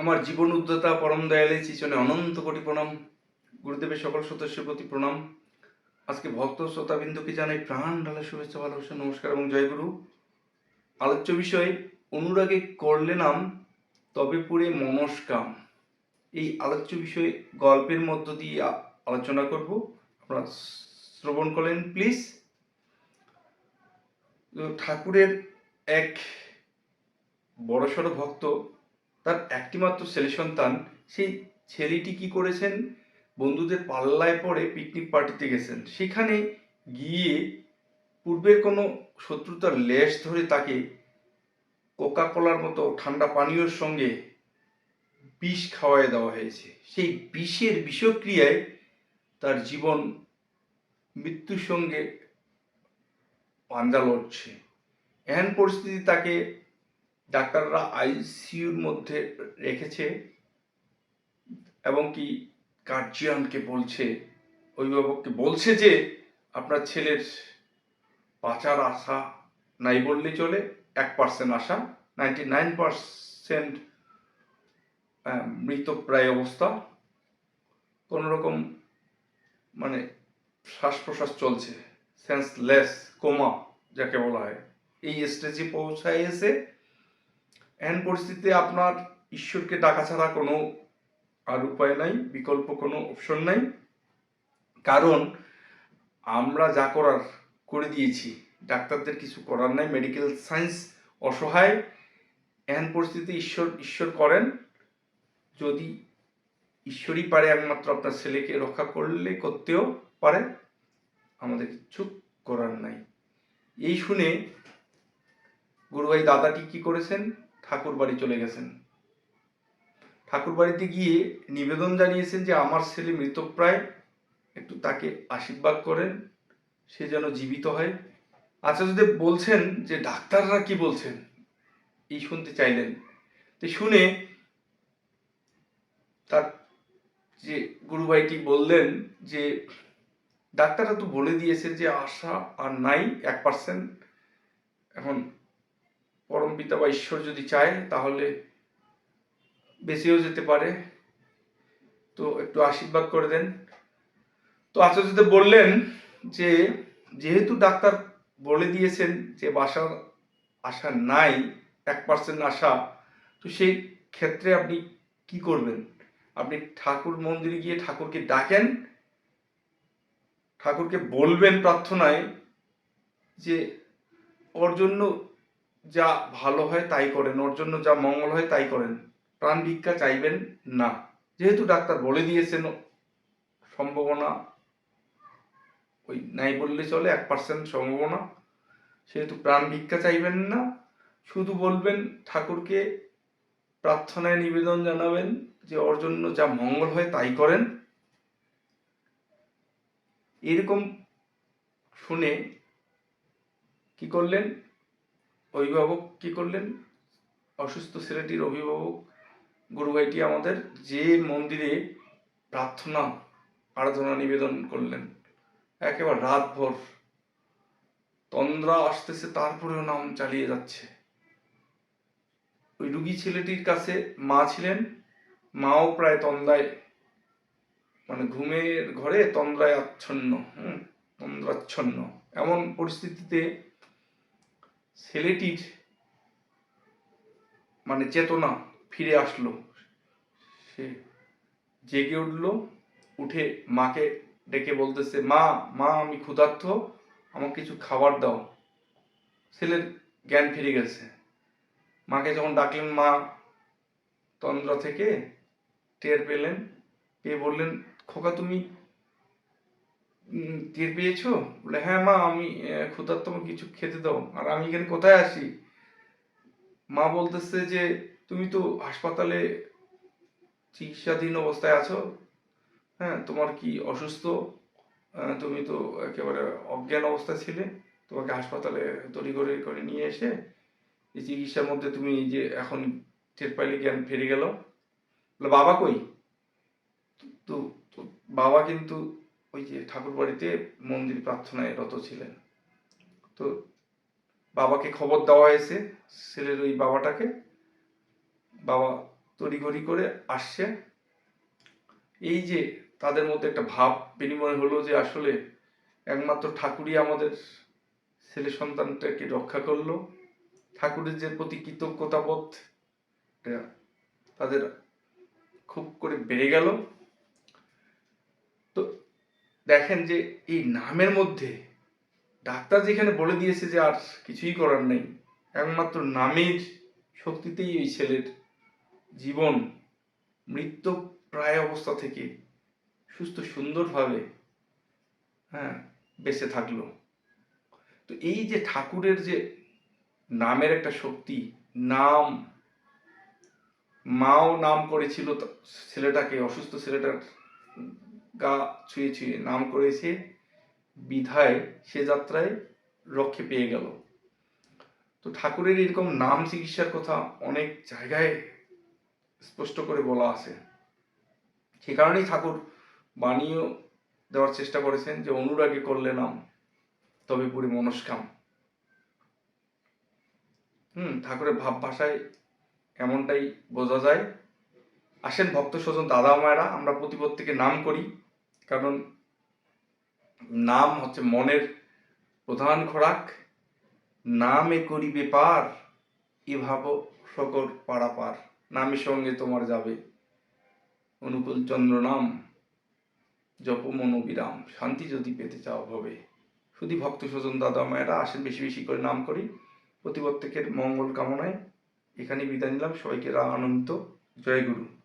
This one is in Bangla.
আমার জীবন উদ্যতা পরম দয়ালে চিচনে অনন্ত কোটি প্রণাম। গুরুদেবের সকল সদস্যের প্রতি প্রণাম। আজকে ভক্ত শ্রোতাবিন্দুকে জানাই প্রাণ ঢালা শুভেচ্ছা, ভালোবাসা, নমস্কার এবং জয়গুরু আলোচ্য বিষয়, অনুরাগে করলে নাম, তবে পুরে মনস্কাম। এই আলোচ্য বিষয়ে গল্পের মধ্য দিয়ে আলোচনা করব। আপনারা শ্রবণ করলেন, প্লিজ। ঠাকুরের এক বড়সড় ভক্ত তার একটিমাত্র ছেলে সন্তান সেই ছেলেটি কি করেছেন? বন্ধুদের পাল্লায় পড়ে পিকনিক পার্টিতে গেছেন। সেখানে গিয়ে পূর্বের কোনো শত্রুতার লেশ ধরে তাকে কোকা কোলার মতো ঠান্ডা পানীয়র সঙ্গে বিষ খাওয়ায় দেওয়া হয়েছে। সেই বিষের বিষক্রিয়ায় তার জীবন মৃত্যুর সঙ্গে পাঞ্জা লড়ছে। এহেন পরিস্থিতি তাকে ডাক্তাররা আইসিইউর মধ্যে রেখেছে এবং কি গার্জিয়ানকে বলছে, অভিভাবককে বলছে যে আপনার ছেলের বাঁচার আশা নাই বললে চলে, এক পার্সেন্ট আশা নাইনটি নাইন পার্সেন্ট মৃতপ্রায় অবস্থা। কোনো রকম মানে শ্বাস প্রশ্বাস চলছে সেন্সলেস কোমা যাকে বলা হয়। এই স্টেজে পৌঁছায় এসে এমন পরিস্থিতিতে আপনার ঈশ্বরকে ডাকা ছাড়া কোনো আর উপায় নাই, বিকল্প কোনো অপশন নাই। কারণ আমরা যা করার করে দিয়েছি, ডাক্তারদের কিছু করার নাই মেডিকেল সায়েন্স অসহায়। এমন পরিস্থিতি ঈশ্বর ঈশ্বর করেন। যদি ঈশ্বরই পারে একমাত্র আপনার ছেলেকে রক্ষা করলে, করতেও পারে। আমাদের কিচ্ছু করার নাই। এই শুনে গুরুভাই দাদাটি কি করেছেন? ঠাকুর বাড়ি চলে গেছেন। ঠাকুর বাড়িতে গিয়ে নিবেদন জানিয়েছেন যে আমার ছেলে মৃতপ্রায়, একটু তাকে আশীর্বাদ করেন, সে যেন জীবিত হয়। আচার্যদেব বলছেন যে ডাক্তাররা কি বলছেন? এই শুনতে চাইলেন। তো শুনে তার যে গুরুভাইটি বললেন যে ডাক্তাররা তো বলে দিয়েছে যে আশা আর নাই, এক পার্সেন্ট এখন পরম পিতা বা ঈশ্বর যদি চায়, তাহলে বেঁচেও যেতে পারে। তো একটু আশীর্বাদ করে দেন। তো আচার্যদেব বললেন যে, যেহেতু ডাক্তার বলে দিয়েছেন যে বাসার আশা নাই, এক পার্সেন্ট আশা তো সেই ক্ষেত্রে আপনি কি করবেন? আপনি ঠাকুর মন্দিরে গিয়ে ঠাকুরকে ডাকেন, ঠাকুরকে বলবেন প্রার্থনায় যে, ওর জন্য যা ভালো হয় তাই করেন, ওর জন্য যা মঙ্গল হয় তাই করেন। প্রাণ ভিক্ষা চাইবেন না। যেহেতু ডাক্তার বলে দিয়েছেন সম্ভাবনা, ওই নাই বললে চলে, এক পার্সেন্ট সম্ভাবনা। সেহেতু প্রাণ ভিক্ষা চাইবেন না, শুধু বলবেন ঠাকুরকে প্রার্থনায় নিবেদন জানাবেন যে ওর জন্য যা মঙ্গল হয় তাই করেন। এরকম শুনে কি করলেন? অভিভাবক কি করলেন? অসুস্থ ছেলেটির অভিভাবক। গুরুভাইটি আমাদের যে মন্দিরে প্রার্থনা, আরাধনা, নিবেদন করলেন, একেবারে রাতভর। তন্দ্রা আসতেছে, তারপরেও নাম চালিয়ে যাচ্ছে। ওই রুগী ছেলেটির কাছে মা ছিলেন, মাও প্রায় তন্দ্রায় মানে ঘুমের ঘরে তন্দ্রায় আচ্ছন্ন, হুম, তন্দ্রাচ্ছন্ন। এমন পরিস্থিতিতে ছেলেটির মানে চেতনা ফিরে আসলো। সে জেগে উঠল, উঠে মাকে ডেকে বলতেছে, মা মা, আমি ক্ষুধার্ত, আমাকে কিছু খাবার দাও। ছেলের জ্ঞান ফিরে গেছে। মাকে যখন ডাকলেন, মা তন্দ্রা থেকে টের পেলেন, পেয়ে বললেন, খোকা, তুমি টের পেয়েছ? বলে হ্যাঁ মা আমি আহ, ক্ষুধার্ত আমাকে কিছু খেতে দাও। আর আমি এখানে কোথায় আসি মা বলতেছে যে তুমি তো হাসপাতালে চিকিৎসাধীন অবস্থায় আছো। হ্যাঁ তোমার কি অসুস্থ? তুমি তো একেবারে অজ্ঞান অবস্থায় ছিলে। তোমাকে হাসপাতালে তড়ি করে করে নিয়ে এসে এই চিকিৎসার মধ্যে তুমি যে এখন টের পাইলে জ্ঞান ফিরে গেল। বাবা কই? তো বাবা কিন্তু ওই যে ঠাকুর বাড়িতে মন্দির প্রার্থনায় রত ছিলেন। তো বাবাকে খবর দেওয়া হয়েছে, ছেলের ওই বাবাটাকে। বাবা তড়িঘড়ি করে আসছে। এই যে তাদের মধ্যে একটা ভাব বিনিময় হলো যে আসলে একমাত্র ঠাকুরই আমাদের ছেলে সন্তানটাকে রক্ষা করল। ঠাকুরের যে প্রতি কৃতজ্ঞতাবোধ তাদের খুব করে বেড়ে গেল। দেখেন যে এই নামের মধ্যে ডাক্তার যেখানে বলে দিয়েছে যে আর কিছুই করার নেই, একমাত্র নামের শক্তিতেই ওই ছেলের জীবন, মৃত্যু প্রায় অবস্থা থেকে সুস্থ সুন্দরভাবে হ্যাঁ বেঁচে থাকল। তো এই যে ঠাকুরের যে নামের একটা শক্তি, নাম, মাও নাম করেছিল ছেলেটাকে, অসুস্থ ছেলেটার গা ছুঁয়ে ছুঁয়ে নাম করেছে, বিধায় সে যাত্রায় রক্ষে পেয়ে গেল। তো ঠাকুরের এরকম নাম চিকিৎসার কথা অনেক জায়গায় স্পষ্ট করে বলা আছে। সে কারণেই ঠাকুর বাণীও দেওয়ার চেষ্টা করেছেন যে, অনুরাগে করলে নাম, তবে পুরী মনস্কাম। হুম, ঠাকুরের ভাব ভাষায় এমনটাই বোঝা যায়। আসেন ভক্ত স্বজন দাদা মায়েরা, আমরা প্রতি প্রত্যেকে নাম করি। কারণ নাম হচ্ছে মনের প্রধান খোরাক। নামে করিবে পার, এ ভাব সকর পারাপার। নামের সঙ্গে তোমার যাবে অনুকূল চন্দ্র নাম, জপ মনোবিরাম শান্তি যদি পেতে চাও হবে শুধু ভক্ত স্বজন দাদা মায়েরা আসেন বেশি বেশি করে নাম করি। প্রতি প্রত্যেকের মঙ্গল কামনায় এখানে বিদায় নিলাম। সবাইকে আনন্দিত। জয় গুরু।